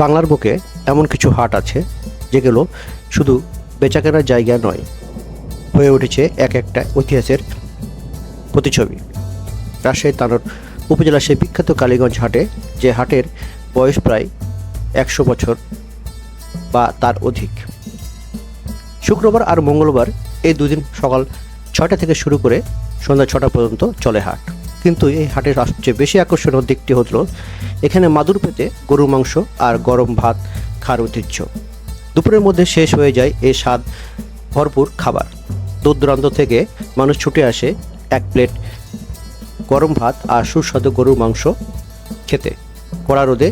বাংলার বুকে এমন কিছু হাট আছে যেগুলো শুধু বেচাকেনার জায়গা নয়, হয়ে উঠেছে এক একটা ইতিহাসের প্রতিছবি রাজশাহী তানোর উপজেলার সেই বিখ্যাত কালীগঞ্জ হাটে যে হাটের বয়স প্রায় একশো বছর বা তার অধিক। শুক্রবার আর মঙ্গলবার এই দুদিন সকাল ছয়টা থেকে শুরু করে সন্ধ্যা ছটা পর্যন্ত চলে হাট। কিন্তু এই হাটের সবচেয়ে বেশি আকর্ষণীয় দিকটি হলো এখানে মাদুর পেতে গরুর মাংস আর গরম ভাত খাওয়ার ঐতিহ্য। দুপুরের মধ্যে শেষ হয়ে যায় এই স্বাদ ভরপুর খাবার। দূর দূরান্ত থেকে মানুষ ছুটে আসে এক প্লেট গরম ভাত আর সুস্বাদু গরুর মাংস খেতে। কড়া রোদে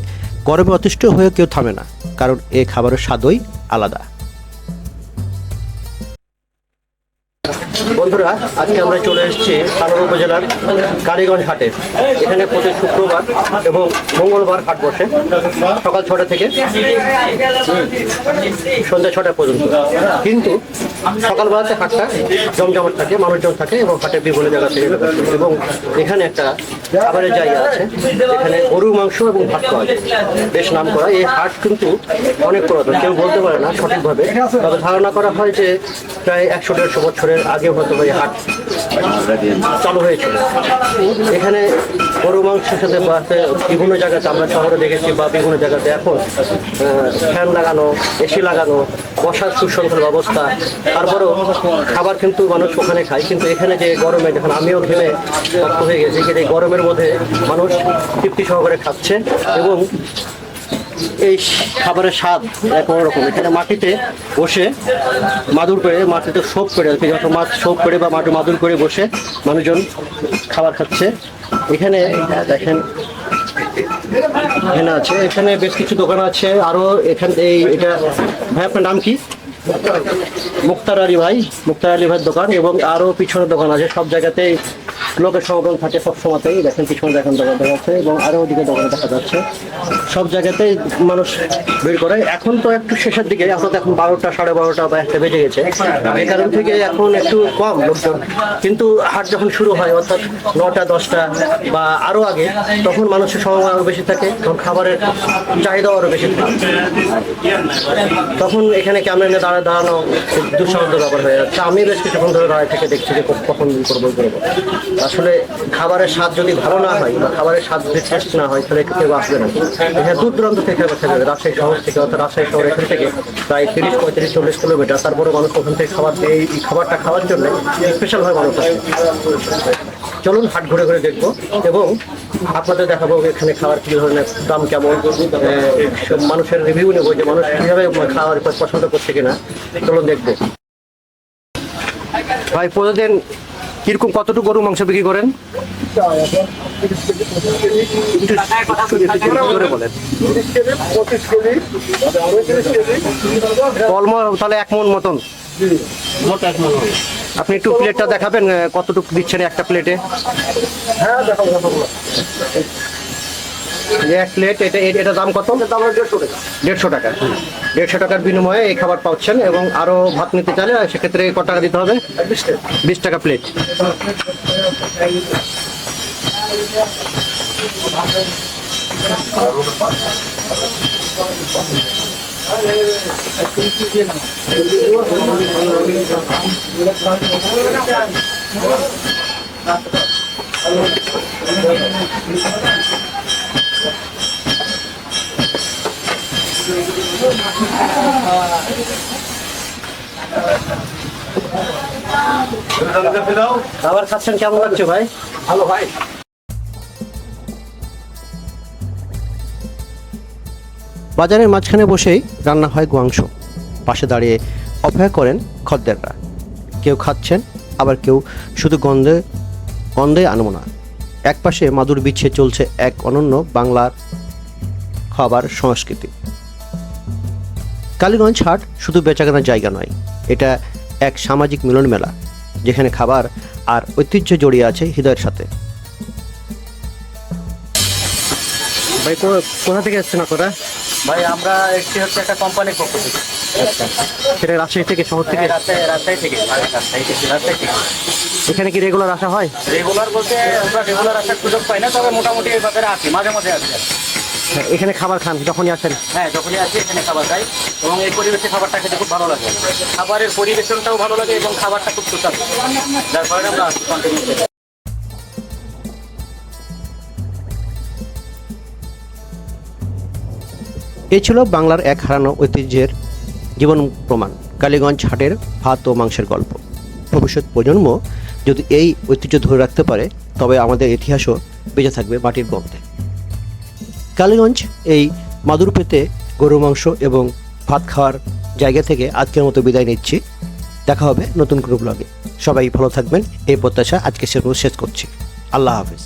গরমে অতিষ্ঠ হয়ে কেউ থামে না, কারণ এই খাবারের স্বাদই আলাদা। বন্ধুরা, আজকে আমরা চলে এসেছি সানোর উপজেলার কালীগঞ্জ হাটে। এখানে প্রতি শুক্রবার এবং মঙ্গলবার হাট বসে, সকাল ছটা থেকে সন্ধ্যা ছটা পর্যন্ত। কিন্তু সকালবেলাতে হাটটা জমজমাট থাকে, মানুষজন থাকে এবং হাটে বিভিন্ন জায়গা থেকে এবং এখানে একটা খাবারের জায়গা আছে এখানে গরুর মাংস এবং ভাত পাওয়া যায়। বেশ নাম করা এই হাট কিন্তু অনেক পুরাতন, কেউ বলতে পারে না সঠিকভাবে। তবে ধারণা করা হয় যে প্রায় একশো দেড়শো বছরের আগে হয়তো বা হাট। চালু হয়েছিল এখানে গরু মাংসের সাথে বাসে বিভিন্ন জায়গাতে আমরা শহরে দেখেছি বা বিভিন্ন জায়গাতে এখন ফ্যান লাগানো, এসি লাগানো, বসার সুশৃঙ্খল ব্যবস্থা। তারপরেও খাবার কিন্তু মানুষ ওখানে খায়। কিন্তু এখানে যে গরমে, যখন আমিও ঘেমে হয়ে গেছি, কিন্তু এই গরমের মধ্যে মানুষ তৃপ্তি সহকারে খাচ্ছে এবং এই খাবারের স্বাদ এক রকম এখানে মাটিতে বসে মাদুর করে মাটিতে সোপ করে মাছ সোপ করে বা মাটি মাদুর করে বসে মানুষজন খাবার খাচ্ছে। এখানে দেখেন এখানে আছে, এখানে বেশ কিছু দোকান আছে। আরও এখান এই, এটা ভাই, আপনার নাম কি? মুক্তার আলী ভাই, মুক্তার আলী ভাইয়ের দোকান এবং আরও পিছনে দোকান আছে। সব জায়গাতেই লোকের সমাগম থাকে সব সময়তেই। দেখেন পিছনে দেখেন দোকান দেখা যাচ্ছে এবং আরও ওদিকে দোকান দেখা যাচ্ছে। সব জায়গাতেই মানুষ ভিড় করে। এখন তো একটু শেষের দিকে অর্থাৎ এখন বারোটা, সাড়ে বারোটা বা একটা বেজে গেছে। এই কারণ থেকে এখন একটু কম লোকজন। কিন্তু হাট যখন শুরু হয়, অর্থাৎ নটা, দশটা বা আরও আগে, তখন মানুষের সমাগম আরও বেশি থাকে, তখন খাবারের চাহিদাও আরও বেশি থাকে। তখন এখানে ক্যামেরা দাঁড়া দাঁড়ানো দুঃসাহস ব্যাপার হয়ে যাচ্ছে। আমি বেশ কিছুক্ষণ ধরে দাঁড়িয়ে থেকে দেখছি যে কখন করব করব। আসলে খাবারের স্বাদ যদি ভালো না হয় বা খাবারের স্বাদ যদি টেস্ট না হয়, তাহলে কেউ আসবে না। এখানে দূর দূরান্ত থেকে আসবে রাজশাহী শহর থেকে, অর্থাৎ রাজশাহী শহর এখান থেকে প্রায় তিরিশ, পঁয়ত্রিশ, চল্লিশ কিলোমিটার। তারপরে মানুষ ওখান থেকে খাবার এই খাবারটা খাওয়ার জন্য স্পেশালভাবে মানুষ আসে। চলুন হাট ঘুরে ঘুরে দেখব এবং আপনাদের দেখাবো এখানে খাবার কী ধরনের দাম কেমন। মানুষের রিভিউ নেব যে মানুষ কীভাবে খাওয়ার পছন্দ করছে কিনা। চলুন দেখব। ভাই, প্রতিদিন কীরকম কতটুকু গরু মাংস বিক্রি করেন? তাহলে এক মন মতন। আপনি একটু প্লেটটা দেখাবেন কতটুকু দিচ্ছেন একটা প্লেটে এই এক প্লেট এটা এটা- দাম কত? দেড়শো টাকা। দেড়শো টাকার বিনিময়ে এই খাবার পাচ্ছেন এবং আরও ভাত নিতে চাইলে সেক্ষেত্রে কত টাকা দিতে হবে? বিশ টাকা। প্লেট খাবার খাচ্ছেন কেমন লাগছে ভাই? ভালো ভাই। বাজারের মাঝখানে বসেই রান্না হয় গোয়াংশ। পাশে দাঁড়িয়ে অপেক্ষা করেন খদ্দেররা। কেউ খাচ্ছেন, আবার কেউ শুধু গন্ধে গন্ধে আনমনা। এক পাশে মাদুর বিচ্ছে চলছে এক অনন্য বাংলার খাবার সংস্কৃতি। কালীগঞ্জ হাট শুধু বেচাকেনার জায়গা নয়, এটা এক সামাজিক মিলন মেলা যেখানে খাবার আর ঐতিহ্য জড়িয়ে আছে হৃদয়ের সাথে। ভাই কোথা থেকে এসছেন আপনারা? ভাই আমরা একটি হচ্ছে একটা কোম্পানির পক্ষ থেকে। সেটা রাজশাহী থেকে শহর থেকে? রাজশাহী রাজশাহী থেকে। রাজশাহী থেকে রাজশাহী থেকে। এখানে কি রেগুলার আসা হয়? রেগুলার বলতে আমরা রেগুলার আসার সুযোগ পাই না তবে মোটামুটি এই বাজারে আসি মাঝে মাঝে আসি। এখানে খাবার খান যখনই আসেন। হ্যাঁ যখনই আসি এখানে খাবার খাই। এবং এই পরিবেশে খাবারটা খেতে খুব ভালো লাগে। খাবারের পরিবেশনটাও ভালো লাগে এবং খাবারটা খুব সুস্বাদু। যার কারণে আমরা কন্টিনিউ এই ছিল বাংলার এক হারানো ঐতিহ্যের জীবন প্রমাণ, কালীগঞ্জ হাটের ভাত ও মাংসের গল্প। ভবিষ্যৎ প্রজন্ম যদি এই ঐতিহ্য ধরে রাখতে পারে, তবে আমাদের ইতিহাসও বেঁচে থাকবে মাটির গন্ধে। কালীগঞ্জ এই মাদুর পেতে গরু, মাংস এবং ভাত খাওয়ার জায়গা থেকে আজকের মতো বিদায় নিচ্ছি। দেখা হবে নতুন কোনো ব্লগে সবাই ভালো থাকবেন, এই প্রত্যাশা আজকে শেষ করছি। আল্লাহ হাফিজ।